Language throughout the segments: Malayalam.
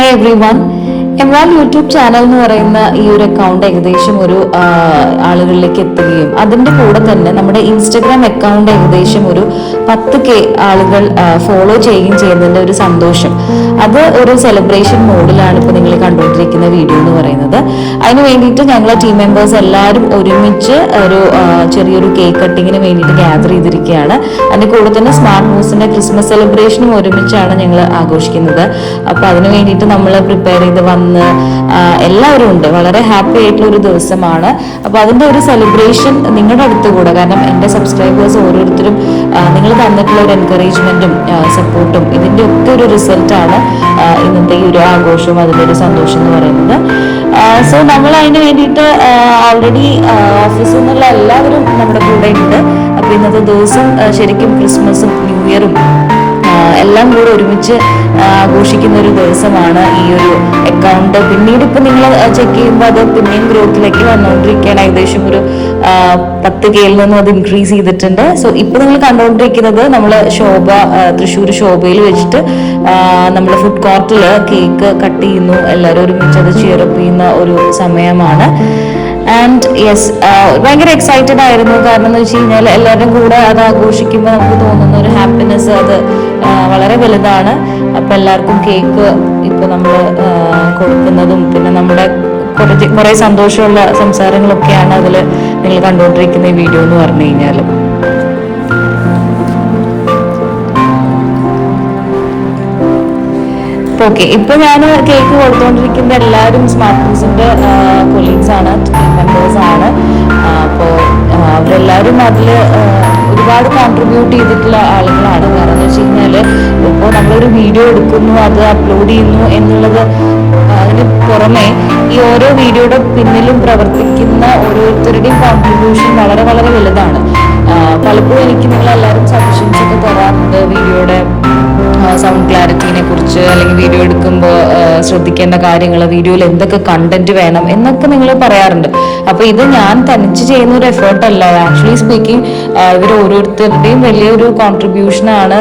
Hi everyone. Emran YouTube channel എന്ന് പറയുന്ന ഈ ഒരു അക്കൗണ്ട് ഏകദേശം ഒരു ആളുകളിലേക്ക് എത്തുകയും അതിന്റെ കൂടെ തന്നെ നമ്മുടെ ഇൻസ്റ്റഗ്രാം അക്കൗണ്ട് ഏകദേശം ഒരു പത്ത് കെ ആളുകൾ ഫോളോ ചെയ്യുകയും ചെയ്യുന്നതിന്റെ ഒരു സന്തോഷം. അത് ഒരു സെലിബ്രേഷൻ മോഡിലാണ് ഇപ്പോൾ നിങ്ങൾ കണ്ടുകൊണ്ടിരിക്കുന്ന വീഡിയോ എന്ന് പറയുന്നത്. അതിന് വേണ്ടിയിട്ട് ഞങ്ങളെ ടീം മെമ്പേഴ്സ് എല്ലാവരും ഒരുമിച്ച് ഒരു ചെറിയൊരു കേക്ക് കട്ടിങ്ങിന് വേണ്ടിയിട്ട് ഗ്യാദർ ചെയ്തിരിക്കുകയാണ്. അതിന്റെ കൂടെ തന്നെ സ്മാർട്ട് ന്യൂസിന്റെ ക്രിസ്മസ് സെലിബ്രേഷനും ഒരുമിച്ചാണ് ഞങ്ങൾ ആഘോഷിക്കുന്നത്. അപ്പൊ അതിന് വേണ്ടിയിട്ട് നമ്മൾ പ്രിപ്പയർ ചെയ്ത് വന്ന് ആ, എല്ലാവരും ഉണ്ട്. വളരെ ഹാപ്പി ആയിട്ടുള്ള ഒരു ദിവസമാണ്. അപ്പോൾ അതിന്റെ ഒരു സെലിബ്രേഷൻ നിങ്ങളുടെ അടുത്ത് കൂടെ കാരണം എന്റെ സബ്സ്ക്രൈബേഴ്സ് ഓരോരുത്തരും നിങ്ങൾ തന്നിട്ടുള്ള ഒരു എൻകറേജ്മെന്റും സപ്പോർട്ടും ഇതിന്റെ ഒക്കെ ഒരു റിസൾട്ടാണ് ഇന്നത്തെ ഈ ഒരു ആഘോഷവും അതിന്റെ ഒരു സന്തോഷം എന്ന് പറയുന്നത്. സോ നമ്മൾ അതിന് വേണ്ടിയിട്ട് ഓൾറെഡി ഓഫീസിൽ നിന്നുള്ള എല്ലാവരും നമ്മുടെ കൂടെ ഉണ്ട്. അപ്പോൾ ഇന്നത്തെ ദിവസം ശരിക്കും ക്രിസ്മസും ന്യൂ ഇയറും എല്ലാം കൂടെ ഒരുമിച്ച് ആഘോഷിക്കുന്ന ഒരു ദിവസമാണ് ഈ ഒരു അക്കൗണ്ട് പിന്നീട് ഇപ്പൊ നിങ്ങൾ ചെക്ക് ചെയ്യുമ്പോൾ അത് പിന്നെയും ഗ്രോത്തിലേക്ക് വന്നുകൊണ്ടിരിക്കുകയാണ് ഏകദേശം ഒരു പത്ത് കെയിൽ നിന്നും അത് ഇൻക്രീസ് ചെയ്തിട്ടുണ്ട്. സോ ഇപ്പൊ നിങ്ങൾ കണ്ടുകൊണ്ടിരിക്കുന്നത് നമ്മൾ ശോഭ തൃശ്ശൂർ ശോഭയിൽ വെച്ചിട്ട് നമ്മൾ ഫുഡ് കോർട്ടിൽ കേക്ക് കട്ട് ചെയ്യുന്നു. എല്ലാവരും ഒരുമിച്ച് അത് ചെയ്യുന്ന ഒരു സമയമാണ്. ആൻഡ് യെസ് ഭയങ്കര എക്സൈറ്റഡ് ആയിരുന്നു. കാരണം എന്ന് വെച്ച് കഴിഞ്ഞാൽ എല്ലാവരും കൂടെ അത് ആഘോഷിക്കുമ്പോൾ നമുക്ക് തോന്നുന്ന ഒരു ഹാപ്പിനെസ് അത് വളരെ വലുതാണ്. അപ്പൊ എല്ലാവർക്കും കേക്ക് ഇപ്പൊ നമ്മൾ കൊടുക്കുന്നതും പിന്നെ നമ്മുടെ കുറച്ച് കുറെ സന്തോഷമുള്ള സംസാരങ്ങളൊക്കെയാണ് അതിൽ നിങ്ങൾ കണ്ടുകൊണ്ടിരിക്കുന്ന ഈ വീഡിയോ എന്ന് പറഞ്ഞു കഴിഞ്ഞാൽ ഓക്കെ ഇപ്പൊ ഞാൻ കേക്ക് കൊടുത്തുകൊണ്ടിരിക്കുന്ന എല്ലാവരും സ്മാർട്ട് ന്യൂസിന്റെ കൊളീഗ്സ് ആണ് മെമ്പേഴ്സ് ആണ് അപ്പോൾ അവരെല്ലാവരും അതിൽ ഒരുപാട് കോൺട്രിബ്യൂട്ട് ചെയ്തിട്ടുള്ള ആളുകളാണ്. കാരണം എന്ന് വെച്ച് കഴിഞ്ഞാൽ ഇപ്പോൾ നമ്മളൊരു വീഡിയോ എടുക്കുന്നു അത് അപ്ലോഡ് ചെയ്യുന്നു എന്നുള്ളത് അതിന് പുറമെ ഈ ഓരോ വീഡിയോയുടെ പിന്നിലും പ്രവർത്തിക്കുന്ന ഓരോരുത്തരുടെയും കോൺട്രിബ്യൂഷൻ വളരെ വളരെ വലുതാണ്. കുറിച്ച് അല്ലെങ്കിൽ വീഡിയോ എടുക്കുമ്പോൾ ശ്രദ്ധിക്കേണ്ട കാര്യങ്ങൾ വീഡിയോയിൽ എന്തൊക്കെ കണ്ടന്റ് വേണം എന്നൊക്കെ നിങ്ങൾ പറയാറുണ്ട്. അപ്പൊ ഇത് ഞാൻ തനിച്ച് ചെയ്യുന്ന ഒരു എഫേർട്ട് അല്ല. ആക്ച്വലി സ്പീക്കിംഗ് ഇവർ ഓരോരുത്തരുടെയും വലിയൊരു കോൺട്രിബ്യൂഷൻ ആണ്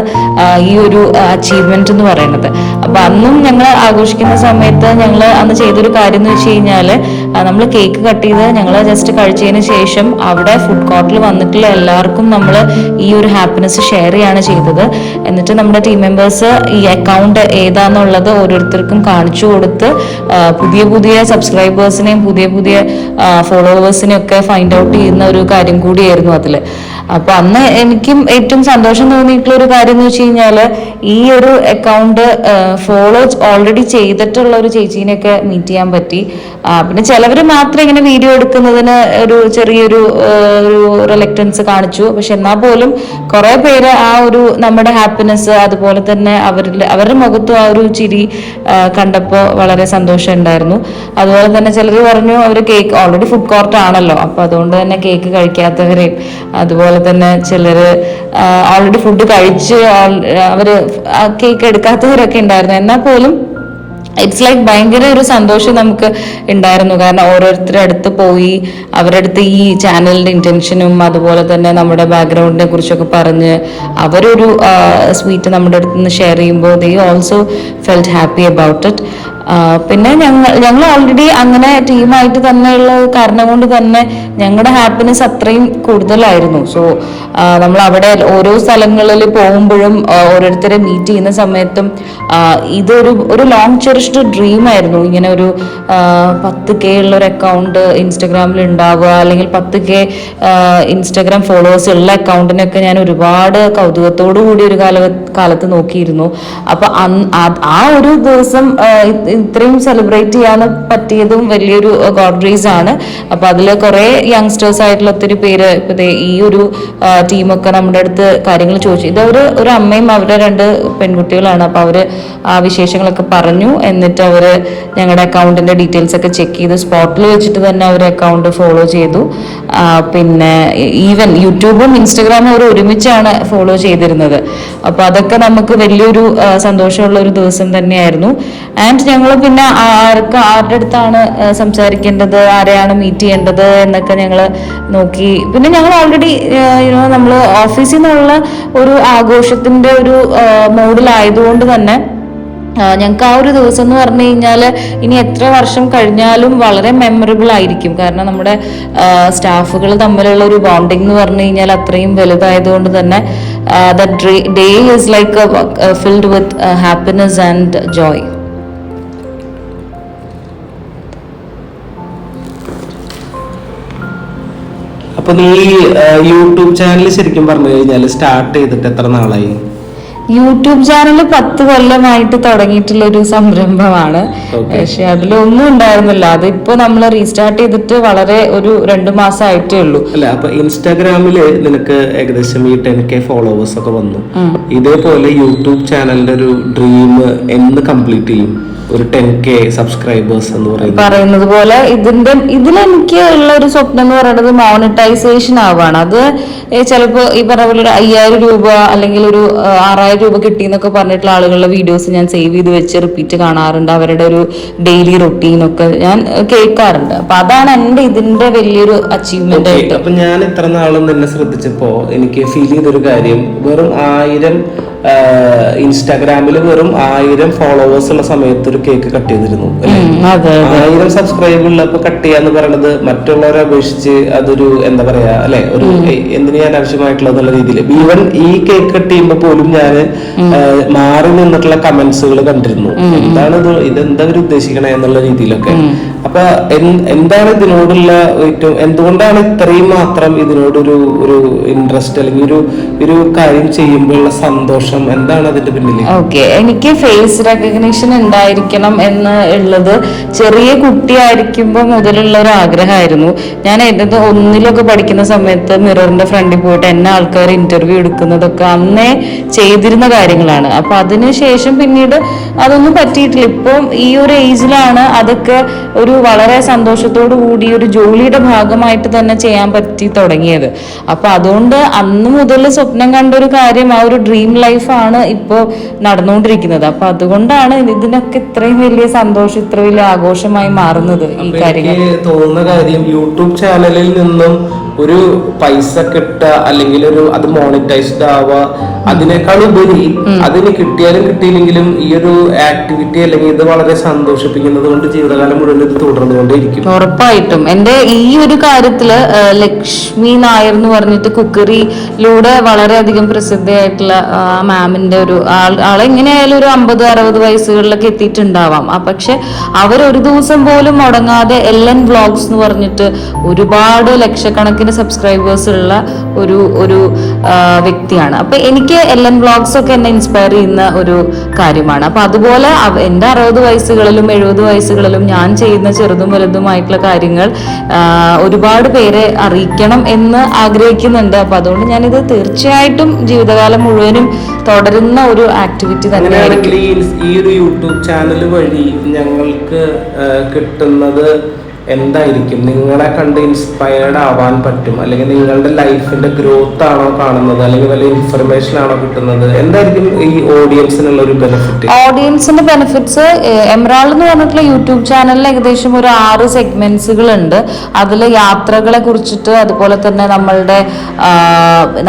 ഈ ഒരു അച്ചീവ്മെന്റ് എന്ന് പറയുന്നത്. അപ്പൊ അന്നും ഞങ്ങൾ ആഘോഷിക്കുന്ന സമയത്ത് ഞങ്ങൾ അന്ന് ചെയ്തൊരു കാര്യം എന്ന് വെച്ച് കഴിഞ്ഞാൽ നമ്മൾ കേക്ക് കട്ട് ചെയ്ത് ഞങ്ങൾ ജസ്റ്റ് കഴിച്ചതിന് ശേഷം അവിടെ ഫുഡ് കോർട്ടിൽ വന്നിട്ടുള്ള എല്ലാവർക്കും നമ്മൾ ഈ ഒരു ഹാപ്പിനെസ് ഷെയർ ചെയ്യാണ് ചെയ്തത്. എന്നിട്ട് നമ്മുടെ ടീം മെമ്പേഴ്സ് ഈ അക്കൗണ്ട് ഏതാന്നുള്ളത് ഓരോരുത്തർക്കും കാണിച്ചു കൊടുത്ത് പുതിയ പുതിയ സബ്സ്ക്രൈബേഴ്സിനെയും പുതിയ പുതിയ ഫോളോവേഴ്സിനെയും ഒക്കെ ഫൈൻഡ് ഔട്ട് ചെയ്യുന്ന ഒരു കാര്യം കൂടിയായിരുന്നു അതിൽ അപ്പൊ അന്ന് എനിക്കും ഏറ്റവും സന്തോഷം തോന്നിയിട്ടുള്ള ഒരു കാര്യം എന്ന് വെച്ച് കഴിഞ്ഞാൽ ഈ ഒരു അക്കൗണ്ട് ഫോളോ ഓൾറെഡി ചെയ്തിട്ടുള്ള ഒരു ചേച്ചീനെയൊക്കെ മീറ്റ് ചെയ്യാൻ പറ്റി. പിന്നെ ചിലവർ മാത്രം ഇങ്ങനെ വീഡിയോ എടുക്കുന്നതിന് ഒരു ചെറിയൊരു ഒരു റിലക്റ്റൻസ് കാണിച്ചു. പക്ഷെ എന്നാൽ പോലും കുറെ പേര് ആ ഒരു നമ്മുടെ ഹാപ്പിനെസ് അതുപോലെ തന്നെ അവരിൽ അവരുടെ മുഖത്തും ആ ഒരു ചിരി കണ്ടപ്പോൾ വളരെ സന്തോഷം ഉണ്ടായിരുന്നു. അതുപോലെ തന്നെ ചിലർ പറഞ്ഞു അവർ കേക്ക് ഓൾറെഡി ഫുഡ് കോർട്ട് ആണല്ലോ അപ്പൊ അതുകൊണ്ട് തന്നെ കേക്ക് കഴിക്കാത്തവരെയും അതുപോലെ തന്നെ ചിലർ ഓൾറെഡി ഫുഡ് കഴിച്ച് അവർ കേക്ക് എടുക്കാത്തവരൊക്കെ ഉണ്ടായിരുന്നു. എന്നാൽ പോലും ഇറ്റ്സ് ലൈക്ക് ഭയങ്കര ഒരു സന്തോഷം നമുക്ക് ഉണ്ടായിരുന്നു. കാരണം ഓരോരുത്തരുടെ അടുത്ത് പോയി അവരുടെ അടുത്ത് ഈ ചാനലിന്റെ ഇന്റൻഷനും അതുപോലെ തന്നെ നമ്മുടെ ബാക്ക്ഗ്രൗണ്ടിനെ കുറിച്ചൊക്കെ പറഞ്ഞ് അവരൊരു സ്വീറ്റ് നമ്മുടെ അടുത്ത് നിന്ന് ഷെയർ ചെയ്യുമ്പോൾ they also felt happy about it പിന്നെ ഞങ്ങൾ ഞങ്ങൾ ഓൾറെഡി അങ്ങനെ ടീമായിട്ട് തന്നെയുള്ള കാരണം കൊണ്ട് തന്നെ ഞങ്ങളുടെ ഹാപ്പിനെസ് അത്രയും കൂടുതലായിരുന്നു. സോ നമ്മൾ അവിടെ ഓരോ സ്ഥലങ്ങളിൽ പോകുമ്പോഴും ഓരോരുത്തരെ മീറ്റ് ചെയ്യുന്ന സമയത്തും ഇതൊരു ഒരു ലോങ് ചെറിഷ്ഡ് ഡ്രീം ആയിരുന്നു. ഇങ്ങനെ ഒരു പത്ത് കെ ഉള്ള ഒരു അക്കൗണ്ട് ഇൻസ്റ്റഗ്രാമിൽ ഉണ്ടാവുക അല്ലെങ്കിൽ പത്ത് കെ ഇൻസ്റ്റഗ്രാം ഫോളോവേഴ്സ് ഉള്ള അക്കൗണ്ടിനൊക്കെ ഞാൻ ഒരുപാട് കൗതുകത്തോടു കൂടി ഒരു കാല കാലത്ത് നോക്കിയിരുന്നു. അപ്പൊ ആ- ഒരു ദിവസം ഇത്രയും സെലിബ്രേറ്റ് ചെയ്യാൻ പറ്റിയതും വലിയൊരു ഗോഡ് റേസ് ആണ്. അപ്പൊ അതിൽ കുറെ യങ്സ്റ്റേഴ്സ് ആയിട്ടുള്ള ഒത്തിരി പേര് ഇപ്പൊ ഈ ഒരു ടീമൊക്കെ നമ്മുടെ അടുത്ത് കാര്യങ്ങൾ ചോദിച്ചു. ഇതൊരു ഒരു അമ്മയും അവരുടെ രണ്ട് പെൺകുട്ടികളാണ്. അപ്പൊ അവർ ആ വിശേഷങ്ങളൊക്കെ പറഞ്ഞു. എന്നിട്ട് അവർ ഞങ്ങളുടെ അക്കൗണ്ടിന്റെ ഡീറ്റെയിൽസ് ഒക്കെ ചെക്ക് ചെയ്ത് സ്പോട്ടിൽ വെച്ചിട്ട് തന്നെ അവർ അക്കൗണ്ട് ഫോളോ ചെയ്തു. പിന്നെ ഈവൻ യൂട്യൂബും ഇൻസ്റ്റഗ്രാമും അവർ ഒരുമിച്ചാണ് ഫോളോ ചെയ്തിരുന്നത്. അപ്പൊ അതൊക്കെ നമുക്ക് വലിയൊരു സന്തോഷമുള്ള ഒരു ദിവസം തന്നെയായിരുന്നു. ആൻഡ് ഞങ്ങൾ പിന്നെ ആർക്ക് ആരുടെ അടുത്താണ് സംസാരിക്കേണ്ടത് ആരെയാണ് മീറ്റ് ചെയ്യേണ്ടത് എന്നൊക്കെ ഞങ്ങൾ നോക്കി. പിന്നെ ഞങ്ങൾ ഓൾറെഡി യുനോ നമ്മൾ ഓഫീസിൽ നിന്നുള്ള ഒരു ആഘോഷത്തിന്റെ ഒരു മോഡിലായതുകൊണ്ട് തന്നെ ഞങ്ങൾക്ക് ആ ഒരു ദിവസം എന്ന് പറഞ്ഞു കഴിഞ്ഞാൽ ഇനി എത്ര വർഷം കഴിഞ്ഞാലും വളരെ മെമ്മറബിൾ ആയിരിക്കും. കാരണം നമ്മുടെ സ്റ്റാഫുകൾ തമ്മിലുള്ള ഒരു ബോണ്ടിങ് എന്ന് പറഞ്ഞു കഴിഞ്ഞാൽ അത്രയും വലുതായതുകൊണ്ട് തന്നെ the day is like filled with happiness and joy അപ്പൊ നീ യൂട്യൂബ് ചാനൽ ശരിക്കും പറഞ്ഞു കഴിഞ്ഞാൽ സ്റ്റാർട്ട് ചെയ്തിട്ട് എത്ര നാളായി? യൂട്യൂബ് ചാനൽ പത്ത് കൊല്ലമായിട്ട് തുടങ്ങിയിട്ടുള്ള ഒരു സംരംഭമാണ്. പക്ഷെ അതിലൊന്നും ഉണ്ടായിരുന്നില്ല. അതിപ്പോ നമ്മൾ റീസ്റ്റാർട്ട് ചെയ്തിട്ട് വളരെ ഒരു രണ്ടു മാസം ആയിട്ടേ ഉള്ളൂ. അല്ല അപ്പൊ ഇൻസ്റ്റാഗ്രാമിൽ നിനക്ക് ഏകദേശം ഈ ടെൻ കെ ഫോളോവേഴ്സ് ഒക്കെ വന്നു. ഇതേപോലെ യൂട്യൂബ് ചാനലിന്റെ ഒരു ഡ്രീം എന്ന് കംപ്ലീറ്റ് ചെയ്യും. ഒരു ടെൻ കെ സബ്സ്ക്രൈബേഴ്സ് എന്ന് പറയുന്നത്. പറയുന്നത് പോലെ ഇതിന്റെ ഇതിലെനിക്ക് ഉള്ള ഒരു സ്വപ്നം എന്ന് പറയുന്നത് മോണിറ്റൈസേഷൻ ആവാണ്. അത് ചിലപ്പോ ഈ പറഞ്ഞ പോലെ ഒരു അയ്യായിരം രൂപ അല്ലെങ്കിൽ ഒരു ആറായിരം രൂപ കിട്ടി എന്നൊക്കെ പറഞ്ഞിട്ടുള്ള ആളുകളുടെ വീഡിയോസ് ഞാൻ സേവ് ചെയ്ത് വെച്ച് റിപ്പീറ്റ് കാണാറുണ്ട്. അവരുടെ ഒരു ഡെയിലി റൊട്ടീൻ ഒക്കെ ഞാൻ കേൾക്കാറുണ്ട്. അപ്പൊ അതാണ് എന്റെ ഇതിന്റെ വലിയൊരു അച്ചീവ്മെന്റ് ആയിട്ട്. അപ്പൊ ഞാൻ ഇത്ര നാളും നിന്നെ ശ്രദ്ധിച്ചപ്പോ എനിക്ക് ഫീൽ ചെയ്തൊരു കാര്യം വെറും ആയിരം ഇൻസ്റ്റാഗ്രാമിൽ വെറും ആയിരം ഫോളോവേഴ്സ് ഉള്ള സമയത്ത് ഒരു കേക്ക് കട്ട് ചെയ്തിരുന്നു ആയിരം സബ്സ്ക്രൈബ് ഉള്ളപ്പോ കട്ട് ചെയ്യാന്ന് പറയുന്നത് മറ്റുള്ളവരെ അപേക്ഷിച്ച് അതൊരു എന്താ പറയാ അല്ലെ? ഒരു എന്തിനു ഞാൻ ആവശ്യമായിട്ടുള്ള എന്നുള്ള രീതിയിൽ ഈവൻ ഈ കേക്ക് കട്ട് ചെയ്യുമ്പോ പോലും ഞാൻ മാറി നിന്നിട്ടുള്ള കമന്റ്സുകൾ കണ്ടിരുന്നു. എന്താണ് ഇത് ഇതെന്താ അവർ ഉദ്ദേശിക്കണേ എന്നുള്ള രീതിയിലൊക്കെ. അപ്പൊ എന്താണ് ഇതിനോടുള്ള ഏറ്റവും എന്തുകൊണ്ടാണ് ഇത്രയും മാത്രം ഇതിനോടൊരു ഒരു ഇൻട്രസ്റ്റ് അല്ലെങ്കിൽ ഒരു ഒരു കാര്യം ചെയ്യുമ്പോഴുള്ള സന്തോഷം എന്താണ് അതിന്റെ പിന്നിൽ ഓക്കെ എനിക്ക് ഫേസ് റെക്കഗ്നിഷൻ ഉണ്ടായിരിക്കണം എന്ന് ഉള്ളത് ചെറിയ കുട്ടിയായിരിക്കുമ്പോൾ മുതലുള്ള ഒരു ആഗ്രഹമായിരുന്നു. ഞാൻ എന്റെ ഒന്നിലൊക്കെ പഠിക്കുന്ന സമയത്ത് മിററിന്റെ ഫ്രണ്ടിൽ പോയിട്ട് എന്നെ ആൾക്കാർ ഇന്റർവ്യൂ എടുക്കുന്നതൊക്കെ അന്നേ ചെയ്തിരുന്ന കാര്യങ്ങളാണ്. അപ്പൊ അതിനുശേഷം പിന്നീട് അതൊന്നും പറ്റിയിട്ടില്ല. ഇപ്പം ഈ ഒരു ഏജിലാണ് അതൊക്കെ ഒരു വളരെ സന്തോഷത്തോടു കൂടി ഒരു ജോലിയുടെ ഭാഗമായിട്ട് തന്നെ ചെയ്യാൻ പറ്റി തുടങ്ങിയത്. അപ്പൊ അതുകൊണ്ട് അന്ന് മുതൽ സ്വപ്നം കണ്ട ഒരു കാര്യം ആ ഒരു ഡ്രീം ലൈഫാണ് ഇപ്പോൾ നടന്നുകൊണ്ടിരിക്കുന്നത്. അപ്പൊ അതുകൊണ്ടാണ് ഇതിനൊക്കെ ഇത്രയും വലിയ സന്തോഷം ഇത്ര വലിയ ആഘോഷമായി മാറുന്നത് ഈ കാര്യങ്ങൾ. തോന്നുന്ന കാര്യം യൂട്യൂബ് ചാനലിൽ നിന്നും ഒരു പൈസ കിട്ട അല്ലെങ്കിൽ ഒരു അത് മോണിറ്റൈസ്ഡ് ആവുക അതിനേക്കാൾ ഉപരി അതിന് കിട്ടിയാലും കിട്ടിയില്ലെങ്കിലും ഈ ഒരു ആക്ടിവിറ്റി അല്ലെങ്കിൽ ഇത് വളരെ സന്തോഷിപ്പിക്കുന്നത് കൊണ്ട് ജീവിതകാലം മുഴുവൻ ഇത് തുടർന്നുകൊണ്ടേയിരിക്കും. ഉറപ്പായിട്ടും. എന്റെ ഈ ഒരു കാര്യത്തിൽ ലക്ഷ്മി നായർ എന്ന് പറഞ്ഞിട്ട് കുക്കറിയിലൂടെ വളരെയധികം പ്രസിദ്ധയായിട്ടുള്ള മാമിന്റെ ഒരു ആൾ ആളെങ്ങനെയായാലും ഒരു അമ്പത് അറുപത് വയസ്സുകളിലൊക്കെ എത്തിയിട്ടുണ്ടാവാം. ആ പക്ഷെ അവർ ഒരു ദിവസം പോലും മുടങ്ങാതെ എൽ എൻ വ്ളോഗ്സ് എന്ന് പറഞ്ഞിട്ട് ഒരുപാട് ലക്ഷക്കണക്കിന് സബ്സ്ക്രൈബേഴ്സ് ഉള്ള ഒരു ഒരു വ്യക്തിയാണ്. അപ്പൊ എനിക്ക് എൽ എൻ ബ്ലോഗ്സ് ഒക്കെ എന്നെ ഇൻസ്പയർ ചെയ്യുന്ന ഒരു കാര്യമാണ്. അപ്പൊ അതുപോലെ എന്റെ അറുപത് വയസ്സുകളിലും എഴുപത് വയസ്സുകളിലും ഞാൻ ചെയ്യുന്ന ചെറുതും വലുതുമായിട്ടുള്ള കാര്യങ്ങൾ ഒരുപാട് പേരെ അറിയിക്കണം എന്ന് ആഗ്രഹിക്കുന്നുണ്ട്. അപ്പൊ അതുകൊണ്ട് ഞാനിത് തീർച്ചയായിട്ടും ജീവിതകാലം മുഴുവനും തുടരുന്ന ഒരു ആക്ടിവിറ്റി തന്നെയാണ് ഈ ഒരു യൂട്യൂബ് ചാനൽ വഴി ഞങ്ങൾക്ക് കിട്ടുന്നത് എന്തായിരിക്കും? നിങ്ങളെ കണ്ട് ഇൻസ്പയർഡ് ആവാൻ പറ്റും. അല്ലെങ്കിൽ നിങ്ങളുടെ ലൈഫിന്റെ ഗ്രോത്ത് ആണോ കാണുന്നത്? അല്ലെങ്കിൽ വല്ല ഇൻഫർമേഷൻ ആണോ കിട്ടുന്നത്? എന്തായിരിക്കും ഈ ഓഡിയൻസിനുള്ള ഒരു ബെനിഫിറ്റ് ഓഡിയൻസിന്റെ ബെനിഫിറ്റ്സ് എമറാൾഡ് എന്ന് പറഞ്ഞിട്ടുള്ള യൂട്യൂബ് ചാനലിൽ ഏകദേശം ഒരു ആറ് സെഗ്മെന്റ്സുകൾ ഉണ്ട് അതിൽ യാത്രകളെ കുറിച്ചിട്ട് അതുപോലെ തന്നെ നമ്മളുടെ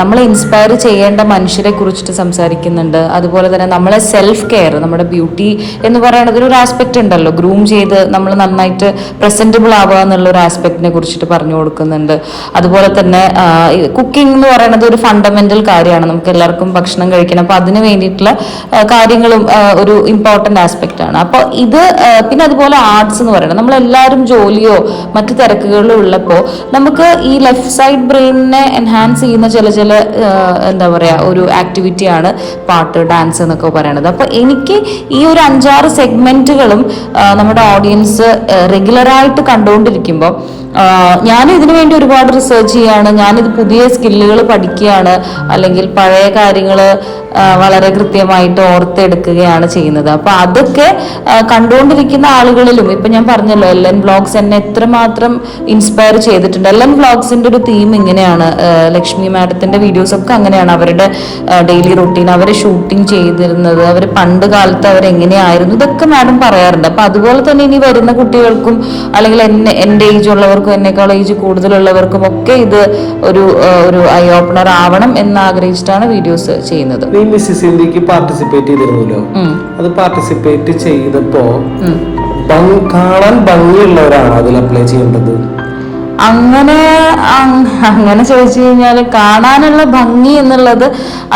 നമ്മളെ ഇൻസ്പയർ ചെയ്യേണ്ട മനുഷ്യരെ കുറിച്ചിട്ട് സംസാരിക്കുന്നുണ്ട്. അതുപോലെ തന്നെ നമ്മളെ സെൽഫ് കെയർ നമ്മുടെ ബ്യൂട്ടി എന്ന് പറയുന്നത് ഒരു ആസ്പെക്ട് ഉണ്ടല്ലോ. ഗ്രൂം ചെയ്ത് നമ്മൾ നന്നായിട്ട് പ്രസന്റബിൾ ആവുക എന്നുള്ള ഒരു ആസ്പെക്റ്റിനെ കുറിച്ചിട്ട് പറഞ്ഞു കൊടുക്കുന്നുണ്ട്. അതുപോലെ തന്നെ കുക്കിംഗ് എന്ന് പറയുന്നത് ഒരു ഫണ്ടമെന്റൽ കാര്യമാണ്. നമുക്ക് എല്ലാവർക്കും ഭക്ഷണം കഴിക്കണം. അപ്പൊ അതിന് വേണ്ടിയിട്ടുള്ള കാര്യങ്ങളും ഒരു ഇമ്പോർട്ടന്റ് ആസ്പെക്റ്റ് ആണ്. അപ്പോൾ ഇത് പിന്നെ അതുപോലെ ആർട്സ് എന്ന് പറയുന്നത്. നമ്മൾ നമ്മളെല്ലാവരും ജോലിയോ മറ്റു തിരക്കുകളിലോ ഉള്ളപ്പോൾ നമുക്ക് ഈ ലെഫ്റ്റ് സൈഡ് ബ്രെയിനിനെ എൻഹാൻസ് ചെയ്യുന്ന ചില ചില എന്താ പറയാ ഒരു ആക്ടിവിറ്റിയാണ് പാട്ട് ഡാൻസ് എന്നൊക്കെ പറയുന്നത് അപ്പൊ എനിക്ക് ഈ ഒരു അഞ്ചാറ് സെഗ്മെന്റുകളും നമ്മുടെ ഓഡിയൻസ് റെഗുലറായിട്ട് കണ്ടുകൊണ്ടിരിക്കുമ്പോൾ ഞാൻ ഇതിനു വേണ്ടി ഒരുപാട് റിസർച്ച് ചെയ്യാണ്. ഞാനിത് പുതിയ സ്കില്ലുകൾ പഠിക്കുകയാണ്. അല്ലെങ്കിൽ പഴയ കാര്യങ്ങൾ വളരെ കൃത്യമായിട്ട് ഓർത്തെടുക്കുകയാണ് ചെയ്യുന്നത്. അപ്പൊ അതൊക്കെ കണ്ടുകൊണ്ടിരിക്കുന്ന ആളുകളിലും ഇപ്പൊ ഞാൻ പറഞ്ഞല്ലോ എൽ ബ്ലോഗ്സ് എന്നെ എത്രമാത്രം ഇൻസ്പയർ ചെയ്തിട്ടുണ്ട്. എൽ ബ്ലോഗ്സിന്റെ ഒരു തീം ഇങ്ങനെയാണ്. ലക്ഷ്മി മാഡത്തിന്റെ വീഡിയോസ് ഒക്കെ അങ്ങനെയാണ്. അവരുടെ ഡെയിലി റൊട്ടീൻ അവർ ഷൂട്ടിംഗ് ചെയ്തിരുന്നത് അവർ പണ്ട് കാലത്ത് അവരെങ്ങനെയായിരുന്നു ഇതൊക്കെ മാഡം പറയാറുണ്ട്. അപ്പൊ അതുപോലെ തന്നെ ഇനി വരുന്ന കുട്ടികൾക്കും അല്ലെങ്കിൽ എന്നെ എന്റെ ഏജ് ഉള്ളവർക്കും എന്നെക്കാൾ ഏജ് കൂടുതലുള്ളവർക്കും ഒക്കെ ഇത് ഒരു ഒരു ഐ ഓപ്പണർ ആവണം എന്ന് ആഗ്രഹിച്ചിട്ടാണ് വീഡിയോസ് ചെയ്യുന്നത്. നീ മിസ്സിസ് ഇന്ത്യയ്ക്ക് പാർട്ടിസിപ്പേറ്റ് ചെയ്തിരുന്നല്ലോ അത് പാർട്ടിസിപ്പേറ്റ് ചെയ്തപ്പോ കാണാൻ ഭംഗിയുള്ളവരാണോ അതിൽ അപ്ലൈ ചെയ്യേണ്ടത്? അങ്ങനെ അങ്ങനെ ചോദിച്ചു കഴിഞ്ഞാൽ കാണാനുള്ള ഭംഗി എന്നുള്ളത്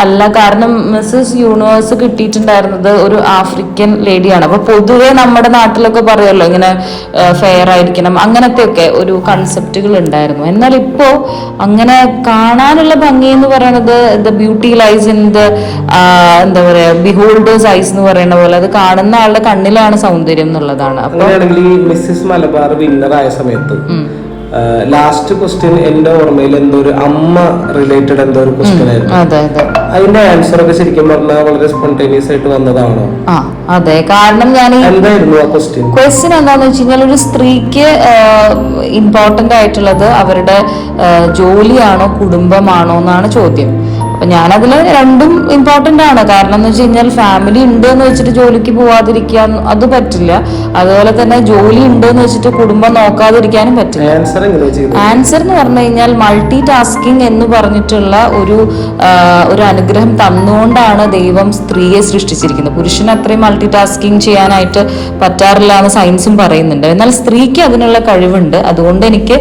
അല്ല. കാരണം മിസ്സസ് യൂണിവേഴ്സ് കിട്ടിയിട്ടുണ്ടായിരുന്നത് ഒരു ആഫ്രിക്കൻ ലേഡിയാണ്. അപ്പൊ പൊതുവെ നമ്മുടെ നാട്ടിലൊക്കെ പറയുമല്ലോ ഇങ്ങനെ ഫെയർ ആയിരിക്കണം. അങ്ങനത്തെയൊക്കെ ഒരു കൺസെപ്റ്റുകൾ ഉണ്ടായിരുന്നു. എന്നാൽ ഇപ്പോ അങ്ങനെ കാണാനുള്ള ഭംഗി എന്ന് പറയുന്നത് the beauty lies in the എന്താ പറയാ ബിഹോൾഡേഴ്സ് ഐസ് എന്ന് പറയുന്ന പോലെ. അത് കാണുന്ന ആളുടെ കണ്ണിലാണ് സൗന്ദര്യം എന്നുള്ളതാണ്. അപ്പൊ അങ്ങനെയാണെങ്കിൽ ഈ മലബാർ വിന്നർ ആയ സമയത്ത് ലാസ്റ്റ് ക്വസ്റ്റ്യൻ എന്റെ ഓർമ്മയിൽ എന്തോ ഒരു അമ്മ റിലേറ്റഡ് എന്തോ ഒരു ക്വസ്റ്റ്യൻ ആയിരുന്നു. അതെ അതെ. അതിന്റെ ആൻസർ ഒക്കെ ശരിക്കും പറഞ്ഞാൽ വളരെ സ്പോണ്ടേനിയസ് ആയിട്ട് വന്നതാണോ? അതെ. കാരണം ഞാൻ എന്തായിരുന്നു ആ ക്വസ്റ്റ്യൻ ക്വസ്റ്റ്യൻ എന്താന്ന് വെച്ച് കഴിഞ്ഞാൽ ഒരു സ്ത്രീക്ക് ഇമ്പോർട്ടന്റ് ആയിട്ടുള്ളത് അവരുടെ ജോലിയാണോ കുടുംബമാണോ എന്നാണ് ചോദ്യം. അപ്പൊ ഞാനതിൽ രണ്ടും ഇമ്പോർട്ടന്റ് ആണ്. കാരണം എന്ന് വെച്ച് കഴിഞ്ഞാൽ ഫാമിലി ഉണ്ട് എന്ന് വെച്ചിട്ട് ജോലിക്ക് പോവാതിരിക്കാൻ അത് പറ്റില്ല. അതുപോലെ തന്നെ ജോലി ഉണ്ട് എന്ന് വെച്ചിട്ട് കുടുംബം നോക്കാതിരിക്കാനും പറ്റില്ല. ആൻസർ എന്ന് പറഞ്ഞു കഴിഞ്ഞാൽ മൾട്ടി ടാസ്കിങ് എന്ന് പറഞ്ഞിട്ടുള്ള ഒരു ഒരു അനുഗ്രഹം തന്നുകൊണ്ടാണ് ദൈവം സ്ത്രീയെ സൃഷ്ടിച്ചിരിക്കുന്നത്. പുരുഷന് അത്രയും മൾട്ടി ടാസ്കിങ് ചെയ്യാനായിട്ട് പറ്റാറില്ല എന്ന് സയൻസും പറയുന്നുണ്ട്. എന്നാൽ സ്ത്രീക്ക് അതിനുള്ള കഴിവുണ്ട്. അതുകൊണ്ട് എനിക്ക്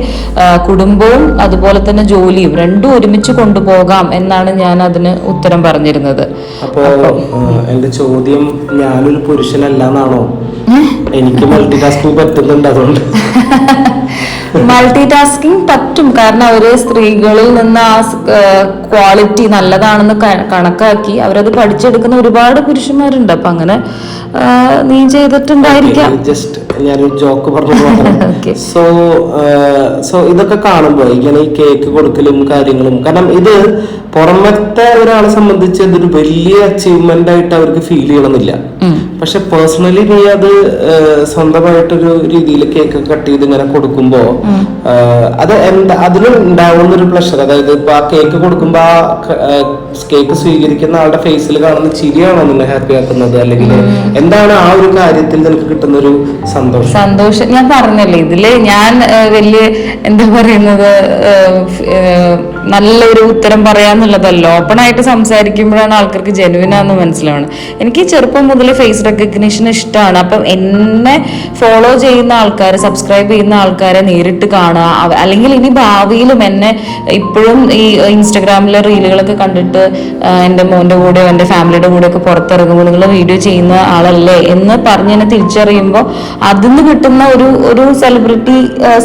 കുടുംബവും അതുപോലെ തന്നെ ജോലിയും രണ്ടും ഒരുമിച്ച് കൊണ്ടുപോകാം എന്നാണ് ഞാൻ അതിന് ഉത്തരം പറഞ്ഞിരുന്നത്. അപ്പോ എന്റെ ചോദ്യം ഞാനൊരു പുരുഷനല്ല എന്നാണോ എനിക്ക് മൾട്ടിടാസ്കിംഗ് പറ്റുന്നുണ്ട് അതുകൊണ്ട്. മൾട്ടി ടാസ്കിങ് പറ്റും. കാരണം അവർ സ്ത്രീകളിൽ നിന്ന് ആ ക്വാളിറ്റി നല്ലതാണെന്ന് കണക്കാക്കി അവരത് പഠിച്ചെടുക്കുന്ന ഒരുപാട് പുരുഷന്മാരുണ്ട്. അപ്പൊ അങ്ങനെ നീ ചെയ്തിട്ടുണ്ടായിരിക്കാം. ജസ്റ്റ് ഞാനൊരു ജോക്ക് പറഞ്ഞു സോ സോ ഇതൊക്കെ കാണുമ്പോൾ ഇങ്ങനെ ഈ കേക്ക് കൊടുക്കലും കാര്യങ്ങളും കാരണം ഇത് പുറമത്തെ ഒരാളെ സംബന്ധിച്ച് ഇതൊരു വലിയ അച്ചീവ്മെന്റ് ആയിട്ട് അവർക്ക് ഫീൽ ചെയ്യണമെന്നില്ല. പക്ഷെ പേഴ്സണലി നീ അത് സ്വന്തമായിട്ടൊരു രീതിയിൽ കേക്ക് കട്ട് ചെയ്ത് ഇങ്ങനെ കൊടുക്കുമ്പോ അത് എന്താ അതിലും ഉണ്ടാവുന്ന ഒരു പ്ലഷർ അതായത് ഇപ്പൊ ആ കേക്ക് കൊടുക്കുമ്പോ ആ കേക്ക് സ്വീകരിക്കുന്ന ആളുടെ ഫേസിൽ കാണുന്ന ചിരിയാണോ നിന്നെ ഹാപ്പി ആക്കുന്നത്? അല്ലെങ്കിൽ എന്താണ് ആ ഒരു കാര്യത്തിൽ നിനക്ക് കിട്ടുന്ന ഒരു സന്തോഷം? സന്തോഷം. ഞാൻ പറഞ്ഞല്ലേ ഇതിൽ ഞാൻ വലിയ എന്താ പറയുന്നത് നല്ലൊരു ഉത്തരം പറയാന്നുള്ളതല്ല. ഓപ്പൺ ആയിട്ട് സംസാരിക്കുമ്പോഴാണ് ആൾക്കാർക്ക് ജെനുവിനാന്ന് മനസ്സിലാവണം എനിക്ക് ചെറുപ്പം മുതൽ ഫേസ് റെക്കഗ്നിഷൻ ഇഷ്ടമാണ് അപ്പം എന്നെ ഫോളോ ചെയ്യുന്ന ആൾക്കാർ സബ്സ്ക്രൈബ് ചെയ്യുന്ന ആൾക്കാരെ നേരിട്ട് കാണുക. അല്ലെങ്കിൽ ഇനി ഭാവിയിലും എന്നെ ഇപ്പോഴും ഈ ഇൻസ്റ്റഗ്രാമിലെ റീലുകളൊക്കെ കണ്ടിട്ട് എന്റെ മോന്റെ കൂടെയോ എന്റെ ഫാമിലിയുടെ കൂടെയൊക്കെ പുറത്തിറങ്ങുമ്പോൾ നിങ്ങൾ വീഡിയോ ചെയ്യുന്ന ആളല്ലേ എന്ന് പറഞ്ഞ് എന്നെ തിരിച്ചറിയുമ്പോൾ അതിൽ നിന്ന് കിട്ടുന്ന ഒരു ഒരു സെലിബ്രിറ്റി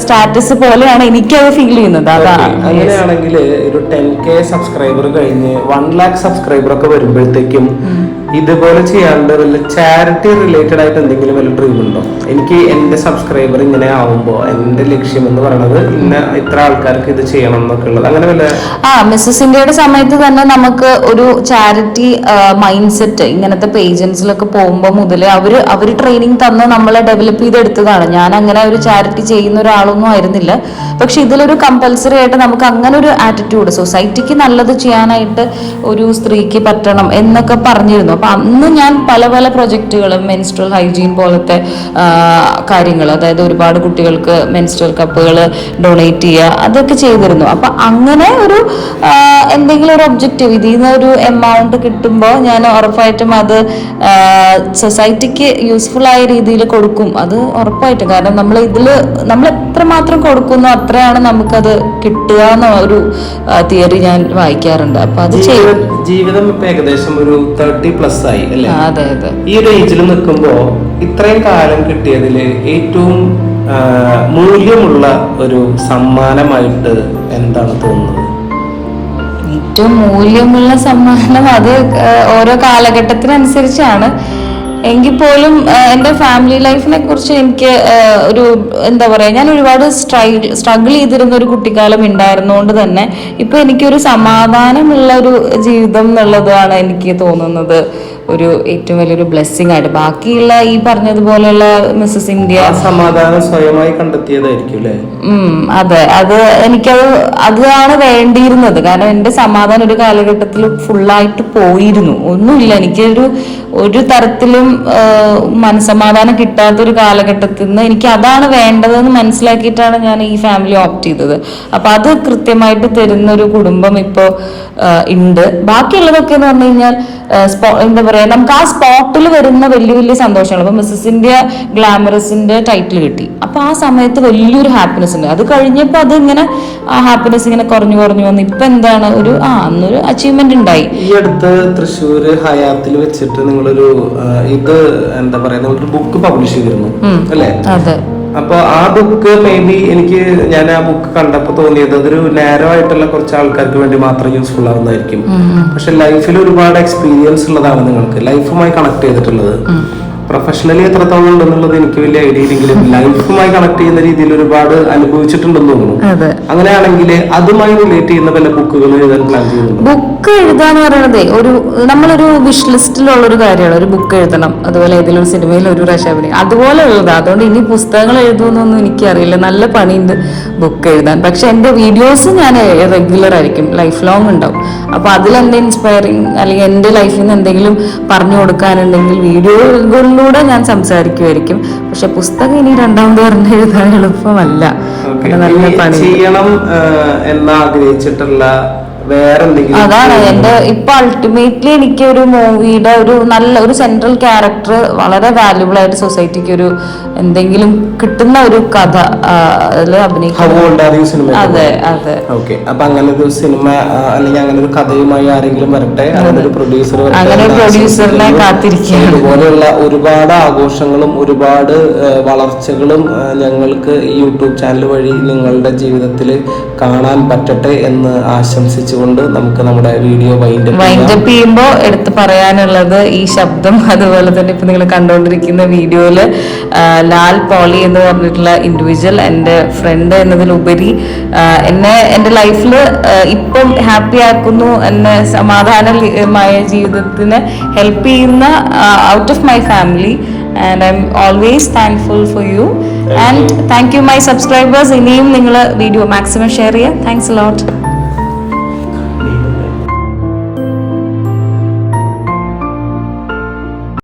സ്റ്റാറ്റസ് പോലെയാണ് എനിക്കത് ഫീൽ ചെയ്യുന്നത്. അതാണ് അങ്ങനെയാണെങ്കിൽ ഒരു ടെൻ കെ സബ്സ്ക്രൈബർ കഴിഞ്ഞ് വൺ ലാക്ക് സബ്സ്ക്രൈബർ ഒക്കെ വരുമ്പോഴത്തേക്കും ഇതുപോലെ ചെയ്യാണ്ട് ചാരിറ്റി റിലേറ്റഡ് ആയിട്ട് എന്തെങ്കിലും വല്ല ഡ്രീം ഉണ്ടോ? എനിക്ക് എന്റെ സബ്സ്ക്രൈബർ ഇങ്ങനെ ആവുമ്പോ എന്റെ ലക്ഷ്യം എന്ന് പറയുന്നത് ഇന്ന ഇത്ര ആൾക്കാർക്ക് ഇത് ചെയ്യണം എന്നൊക്കെ ഉള്ളത്. അങ്ങനെ വല്ല ആ മിസ്സസ് ഇന്ത്യയുടെ സമയത്ത് തന്നെ നമുക്ക് ഒരു ചാരിറ്റി മൈൻഡ് സെറ്റ് ഇങ്ങനത്തെ പേജൻസിലൊക്കെ പോകുമ്പോൾ മുതൽ അവർ അവർ ട്രെയിനിങ് തന്ന് നമ്മളെ ഡെവലപ്പ് ചെയ്തെടുത്തതാണ്. ഞാൻ അങ്ങനെ ഒരു ചാരിറ്റി ചെയ്യുന്ന ഒരാളൊന്നും ആയിരുന്നില്ല. പക്ഷെ ഇതിലൊരു കമ്പൽസറി ആയിട്ട് നമുക്ക് അങ്ങനെ ഒരു ആറ്റിറ്റ്യൂഡ് സൊസൈറ്റിക്ക് നല്ലത് ചെയ്യാനായിട്ട് ഒരു സ്ത്രീക്ക് പറ്റണം എന്നൊക്കെ പറഞ്ഞിരുന്നു. അപ്പൊ അന്ന് ഞാൻ പല പല പ്രൊജക്റ്റുകളും മെൻസ്ട്രൽ ഹൈജീൻ പോലത്തെ കാര്യങ്ങൾ അതായത് ഒരുപാട് കുട്ടികൾക്ക് മെൻസ്ട്രൽ കപ്പുകൾ ഡൊണേറ്റ് ചെയ്യുക അതൊക്കെ ചെയ്തിരുന്നു. അപ്പോൾ അങ്ങനെ ഒരു എന്തെങ്കിലും ഒരു ഒബ്ജക്റ്റീവ് ഇതിൽ നിന്ന് ഒരു എമൗണ്ട് കിട്ടുമ്പോൾ ഞാൻ ഉറപ്പായിട്ടും അത് സൊസൈറ്റിക്ക് യൂസ്ഫുൾ ആയ രീതിയിൽ കൊടുക്കും. അത് ഉറപ്പായിട്ടും. കാരണം നമ്മൾ ഇതിൽ നമ്മൾ എത്രമാത്രം കൊടുക്കുന്നു അത്രയാണ് നമുക്കത് കിട്ടുക എന്ന ഒരു തിയറി ഞാൻ വായിക്കാറുണ്ട്. അപ്പൊ അത് ജീവിതം ഇപ്പൊ ഏകദേശം ഒരു തേർട്ടി പ്ലസ് ആയി അല്ലേ? അതെ അതെ. ഈ ഒരു ഏജിൽ നിൽക്കുമ്പോ ഇത്രയും കാലം കിട്ടിയതിൽ ഏറ്റവും മൂല്യമുള്ള ഒരു സമ്മാനമായിട്ട് എന്താണ് തോന്നുന്നത്? ഏറ്റവും മൂല്യമുള്ള സമ്മാനം അത് ഓരോ കാലഘട്ടത്തിനനുസരിച്ചാണ്. എങ്കിൽ പോലും എന്റെ ഫാമിലി ലൈഫിനെ കുറിച്ച് എനിക്ക് ഒരു എന്താ പറയുക ഞാൻ ഒരുപാട് സ്ട്രൈ സ്ട്രഗിൾ ചെയ്തിരുന്ന ഒരു കുട്ടിക്കാലം ഉണ്ടായിരുന്നുകൊണ്ട് തന്നെ ഇപ്പം എനിക്കൊരു സമാധാനമുള്ള ഒരു ജീവിതം എന്നുള്ളതാണ് എനിക്ക് തോന്നുന്നത്. ഒരു ഏറ്റവും വലിയൊരു ബ്ലെസ്സിങ് ആയിട്ട്. ബാക്കിയുള്ള ഈ പറഞ്ഞതുപോലെയുള്ള മിസ്സസ് ഇന്ത്യ സമാധാനം സ്വയമായി കണ്ടെത്തിയതായിരിക്കും അതെ. അത് എനിക്കത് അതാണ് വേണ്ടിയിരുന്നത്. കാരണം എന്റെ സമാധാനം ഒരു കാലഘട്ടത്തിൽ ഫുള്ളായിട്ട് പോയിരുന്നു. ഒന്നുമില്ല. എനിക്കൊരു ഒരു തരത്തിലും മനസമാധാനം കിട്ടാത്ത ഒരു കാലഘട്ടത്തിൽ നിന്ന് എനിക്ക് അതാണ് വേണ്ടതെന്ന് മനസ്സിലാക്കിയിട്ടാണ് ഞാൻ ഈ ഫാമിലി ഓപ്റ്റ് ചെയ്തത്. അപ്പൊ അത് കൃത്യമായിട്ട് തരുന്ന ഒരു കുടുംബം ഇപ്പോൾ ഉണ്ട്. ബാക്കിയുള്ളതൊക്കെ എന്ന് പറഞ്ഞു കഴിഞ്ഞാൽ എന്താ പറയാ നമുക്ക് ആ സ്പോട്ടിൽ വരുന്ന വലിയ വലിയ സന്തോഷങ്ങൾ. ഇപ്പൊ മിസ്സസിന്റെ ഗ്ലാമറസിന്റെ ടൈറ്റിൽ കിട്ടി. അപ്പൊ ആ സമയത്ത് വലിയൊരു ഹാപ്പിനെസ് ഉണ്ട്. അത് കഴിഞ്ഞപ്പോൾ അത് ഇങ്ങനെ ആ ഹാപ്പിനെസ് ഇങ്ങനെ കുറഞ്ഞു കുറഞ്ഞു വന്നു ഇപ്പൊ എന്താണ് ഒരു ആ അന്നൊരു അച്ചീവ്മെന്റ് ഉണ്ടായി. ഈ അടുത്ത് തൃശ്ശൂര് ഹയാത്തിൽ വെച്ചിട്ട് നിങ്ങളൊരു ഇത് എന്താ പറയാ നിങ്ങളൊരു ബുക്ക് പബ്ലിഷ് ചെയ്തിരുന്നു. അല്ലേ? അതെ. അപ്പൊ ആ ബുക്ക് മേ ബി എനിക്ക് ഞാൻ ആ ബുക്ക് കണ്ടപ്പോൾ തോന്നിയത് അതൊരു നാരോ ആയിട്ടുള്ള കുറച്ച് ആൾക്കാർക്ക് വേണ്ടി മാത്രം യൂസ്ഫുൾ ആവുന്നതായിരിക്കും. പക്ഷെ ലൈഫിൽ ഒരുപാട് എക്സ്പീരിയൻസ് ഉള്ളതാണ് നിങ്ങൾക്ക്. ലൈഫുമായി കണക്ട് ചെയ്തിട്ടുള്ളത്. പ്രൊഫഷണലി എത്രത്തോളം ഉണ്ടെന്നുള്ളത് എനിക്ക് വലിയ ഐഡിയ ഇല്ലെങ്കിലും ലൈഫുമായി കണക്ട് ചെയ്യുന്ന രീതിയിൽ ഒരുപാട് അനുഭവിച്ചിട്ടുണ്ടെന്ന് തോന്നുന്നു. അങ്ങനെയാണെങ്കിൽ അതുമായി റിലേറ്റ് ചെയ്യുന്ന പല ബുക്കുകൾ എഴുതാൻ പ്ലാൻ ചെയ്യുന്നു ബുക്ക് എഴുതാന്ന് പറയുന്നത് ഒരു നമ്മളൊരു വിഷ് ലിസ്റ്റിലുള്ള ഒരു കാര്യമാണ്. ഒരു ബുക്ക് എഴുതണം. അതുപോലെ ഏതെങ്കിലും ഒരു സിനിമയിൽ ഒരു പ്രാവശ്യം അഭിനയം. അതുപോലെ ഉള്ളത് അതുകൊണ്ട് ഇനി പുസ്തകങ്ങൾ എഴുതുമെന്നൊന്നും എനിക്കറിയില്ല. നല്ല പണിയുണ്ട് ബുക്ക് എഴുതാൻ. പക്ഷെ എന്റെ വീഡിയോസ് ഞാൻ റെഗുലർ ആയിരിക്കും. ലൈഫ് ലോങ് ഉണ്ടാവും. അപ്പോൾ അതിൽ എന്റെ ഇൻസ്പയറിങ് അല്ലെങ്കിൽ എന്റെ ലൈഫിൽ നിന്ന് എന്തെങ്കിലും പറഞ്ഞു കൊടുക്കാനുണ്ടെങ്കിൽ വീഡിയോകളിലൂടെ ഞാൻ സംസാരിക്കുമായിരിക്കും പക്ഷെ പുസ്തകം ഇനി രണ്ടാമത് പറഞ്ഞ് എഴുതാൻ എളുപ്പമല്ല. നല്ല പണി. ചെയ്യണം ആ, എന്ന് ആഗ്രഹിച്ചിട്ടുള്ള വേറെ എന്തെങ്കിലും അതാണ് എന്റെ ഇപ്പൊ അൾട്ടിമേറ്റ്ലി എനിക്ക് ഒരു മൂവിയുടെ ഒരു നല്ല ഒരു സെൻട്രൽ ക്യാരക്ടർ വളരെ വാല്യുബിൾ ആയിട്ട് സൊസൈറ്റിക്ക് ഒരു എന്തെങ്കിലും കിട്ടുന്ന ഒരു കഥ ഹൗ അഭിനയിക്കും അതെ അതെ. ഓക്കെ. അപ്പൊ അങ്ങനെ ഒരു സിനിമ അല്ലെങ്കിൽ അങ്ങനെ ഒരു കഥയുമായി ആരെങ്കിലും വരട്ടെ? അങ്ങനെ ഒരു പ്രൊഡ്യൂസർ അങ്ങനെ പ്രൊഡ്യൂസറിനെ കാത്തിരിക്കുകയാണ്. ഇതുപോലെയുള്ള ഒരുപാട് ആഘോഷങ്ങളും ഒരുപാട് വളർച്ചകളും ഞങ്ങൾക്ക് ഈ യൂട്യൂബ് ചാനൽ വഴി നിങ്ങളുടെ ജീവിതത്തിൽ കാണാൻ പറ്റട്ടെ എന്ന് ആശംസിച്ചുകൊണ്ട് നമുക്ക് നമ്മുടെ വീഡിയോ വൈൻഡ് വൈൻഡപ്പ് ചെയ്യുമ്പോൾ എടുത്ത് പറയാനുള്ളത് ഈ ശബ്ദം അതുപോലെ തന്നെ ഇപ്പൊ നിങ്ങൾ കണ്ടുകൊണ്ടിരിക്കുന്ന വീഡിയോയിൽ ലാൽ പോളി എന്ന് പറഞ്ഞിട്ടുള്ള ഇൻഡിവിജ്വൽ എന്റെ ഫ്രണ്ട് എന്നതിലുപരി എന്നെ എന്റെ ലൈഫിൽ ഇപ്പം ഹാപ്പി ആക്കുന്നു എന്നെ സമാധാനമായ ജീവിതത്തിന് ഹെൽപ്പ് ചെയ്യുന്ന out of my family and I'm always thankful for you and thank you my subscribers ഇനിയും നിങ്ങൾ വീഡിയോ മാക്സിമം ഷെയർ ചെയ്യുക. Thanks lot